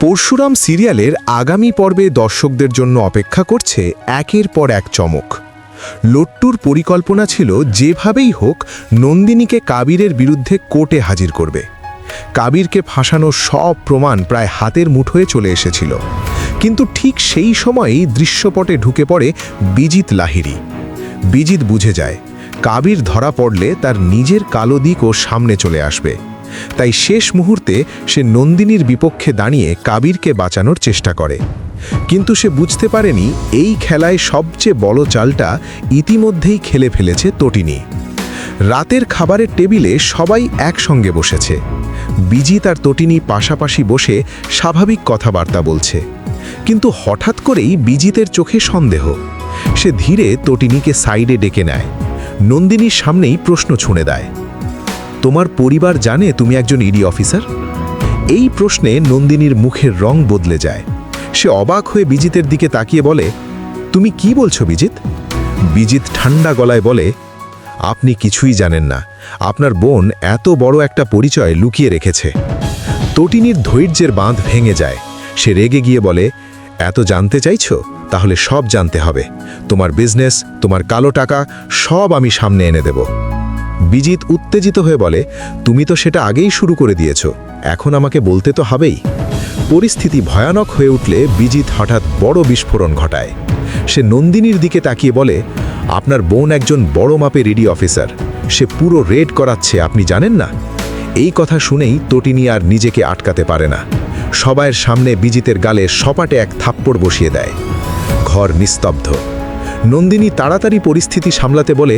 পরশুরাম সিরিয়ালের আগামী পর্বে দর্শকদের জন্য অপেক্ষা করছে একের পর এক চমক। লট্টুর পরিকল্পনা ছিল যেভাবেই হোক নন্দিনীকে কাবিরের বিরুদ্ধে কোর্টে হাজির করবে। কাবিরকে ফাঁসানোর সব প্রমাণ প্রায় হাতের মুঠোয় চলে এসেছিল। কিন্তু ঠিক সেই সময়েই দৃশ্যপটে ঢুকে পড়ে বিজিত লাহিরি বিজিত বুঝে যায়, কাবির ধরা পড়লে তার নিজের কালো দিকও সামনে চলে আসবে। তাই শেষ মুহূর্তে সে নন্দিনীর বিপক্ষে দাঁড়িয়ে কাবিরকে বাঁচানোর চেষ্টা করে। কিন্তু সে বুঝতে পারেনি এই খেলায় সবচেয়ে বড় চালটা ইতিমধ্যেই খেলে ফেলেছে তটিনী। রাতের খাবারের টেবিলে সবাই একসঙ্গে বসেছে। বিজিত আর তটিনী পাশাপাশি বসে স্বাভাবিক কথাবার্তা বলছে। কিন্তু হঠাৎ করেই বিজিতের চোখে সন্দেহ। সে ধীরে তটিনীকে সাইডে ডেকে নেয়। নন্দিনীর সামনেই প্রশ্ন ছুঁড়ে দেয়। তোমার পরিবার জানে তুমি একজন ইডি অফিসার এই প্রশ্নে নন্দিনীর মুখের রং বদলে যায়। সে অবাক হয়ে বিজিতের দিকে তাকিয়ে বলে, তুমি কি বলছো বিজিত বিজিত ঠান্ডা গলায় বলে, আপনি কিছুই জানেন না। আপনার বোন এত বড় একটা পরিচয় লুকিয়ে রেখেছে। তটিনীর ধৈর্যের বাঁধ ভেঙে যায়। সে রেগে গিয়ে বলে, এত জানতে চাইছো? তাহলে সব জানতে হবে। তোমার বিজনেস তোমার কালো টাকা, সব আমি সামনে এনে দেব। বিজিত উত্তেজিত হয়ে বলে, তুমি তো সেটা আগেই শুরু করে দিয়েছ, এখন আমাকে বলতে তো হবেই। পরিস্থিতি ভয়ানক হয়ে উঠলে বিজিত হঠাৎ বড় বিস্ফোরণ ঘটায়। সে নন্দিনীর দিকে তাকিয়ে বলে, আপনার বোন একজন বড় মাপের রেডি অফিসার, সে পুরো রেড করাচ্ছে, আপনি জানেন না? এই কথা শুনেই তটিনী আর নিজেকে আটকাতে পারে না। সবাইয়ের সামনে বিজিতের গালে সপাটে এক থাপ্পড় বসিয়ে দেয়। ঘর নিস্তব্ধ। নন্দিনী তাড়াতাড়ি পরিস্থিতি সামলাতে বলে,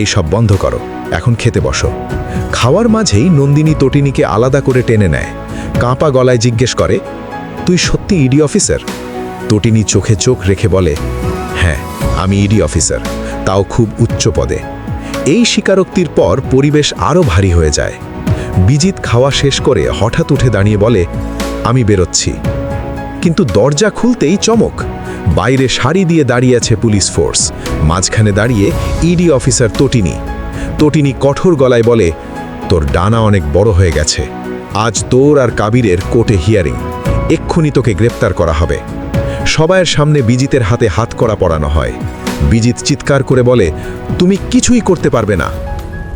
এই সব বন্ধ করো। এখন খেতে বসো। খাওয়ার মাঝেই নন্দিনী তটিনীকে আলাদা করে টেনে নেয়। কাঁপা গলায় জিজ্ঞেস করে, তুই সত্যি ইডি অফিসার তটিনী চোখে চোখ রেখে বলে হ্যাঁ আমি ইডি অফিসার তাও খুব উচ্চ পদে। এই স্বীকারোক্তির পর পরিবেশ আরও ভারী হয়ে যায়। বিজিত খাওয়া শেষ করে হঠাৎ উঠে দাঁড়িয়ে বলে, আমি বেরোচ্ছি। কিন্তু দরজা খুলতেই চমক। বাইরে শাড়ি দিয়ে দাঁড়িয়ে আছে পুলিশ ফোর্স। মাঝখানে দাঁড়িয়ে ইডি অফিসার তটিনী। তটিনী কঠোর গলায় বলে, তোর ডানা অনেক বড় হয়ে গেছে। আজ তোর আর কাবিরের কোর্টে হিয়ারিং। এক্ষুনি তোকে গ্রেপ্তার করা হবে। সবাইয়ের সামনে বিজিতের হাতে হাত করা পড়ানো হয়। বিজিত চিৎকার করে বলে, তুমি কিছুই করতে পারবে না।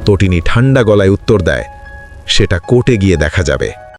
তটিনী ঠান্ডা গলায় উত্তর দেয়, সেটা কোর্টে গিয়ে দেখা যাবে।